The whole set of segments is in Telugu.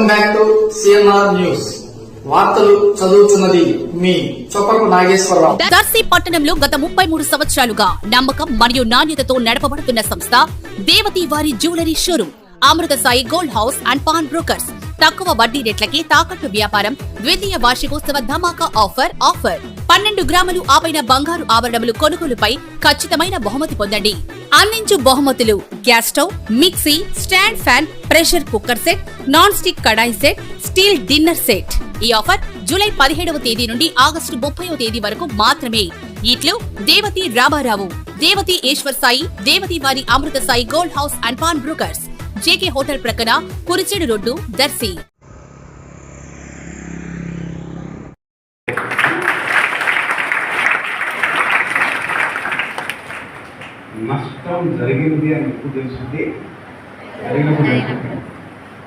Welcome back to C N R news వార్తలు చదువుతున్నది మీ చొప్పకు నాగేశ్వరరావు. దర్శి పట్టణంలో గత ముప్పై మూడు సంవత్సరాలుగా నమ్మకం మరియు నాణ్యతతో నడపబడుతున్న సంస్థ దేవతి వారి jewellery showroom Amrutha Sai gold house and pawn brokers. తక్కువ వడ్డీ రేట్లకి తాకట్టు వ్యాపారం ద్వితీయ వార్షికోత్సవ ధమాకా ఆఫర్ ఆఫర్. పన్నెండు గ్రాములు ఆపైన బంగారు ఆభరణములు కొనుగోలుపై ఖచ్చితమైన బహుమతి పొందండి. అందించు బహుమతులు gas stove mixie stand fan pressure cooker set non stick kadai set steel dinner set. ఈ ఆఫర్ జూలై పదిహేడవ తేదీ నుండి ఆగస్టు ముప్పైవ తేదీ వరకు మాత్రమే. ఇట్లు దేవతి రామారావు దేవతి ఈశ్వర్ సాయి దేవతి వారి Amrutha Sai gold house and pawn brokers. J K hotel ప్రక్కన కురిచేడు రోడ్డు దర్శి. నష్టం జరిగింది అని ఎప్పుడు తెలుస్తుంది జరిగినప్పుడు తెలుస్తుంది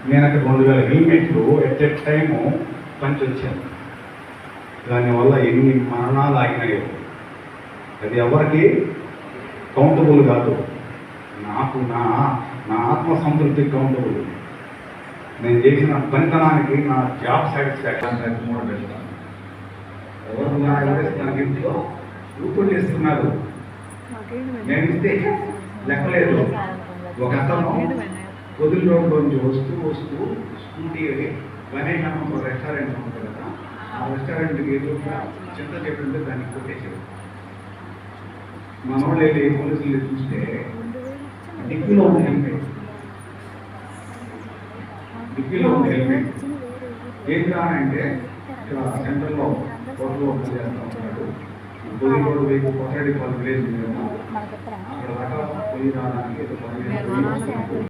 నేను అక్కడ రెండు వేల హెల్మెట్లు ఎట్ ఎ టైము పంచి వచ్చాను దానివల్ల ఎన్ని మరణాలు ఆగినాయో. అది ఎవరికి? కౌంటబుల్ కాదు. నాకు నా నా ఆత్మ సంతృప్తి కౌంటబుల్ నేను చేసిన పనితనానికి నా జాబ్ సాటిస్ఫాక్షన్ మూడు పెడతాను ఎవరు నా ఎవరిస్తాను ఇంట్లో రూపులు చేస్తున్నారు నేను ఇస్తే లెక్కలేదు. ఒక అతను పొదులు రోడ్లో వస్తూ వస్తూ స్కూటీ వనే ఒక రెస్టారెంట్ ఉంటుంది కదా. ఆ రెస్టారెంట్కి ఎదురుగా చింత చెట్టు దాన్ని కొట్టేసాడు మనోళ్ళు వెళ్ళి పోలీసులు చూస్తే డిక్కీలో ఉంది హెల్మెట్. డిక్కీలో ఉంది హెల్మెట్. ఏం అంటే ఇక్కడ సెంటర్లో కోర్టులో చేస్తూ ఉంటాడు పొది రోడ్డు వైపు కొత్తడి పది విలేజ్ ఉంది కదా అక్కడ దాకా పోయి రావడానికి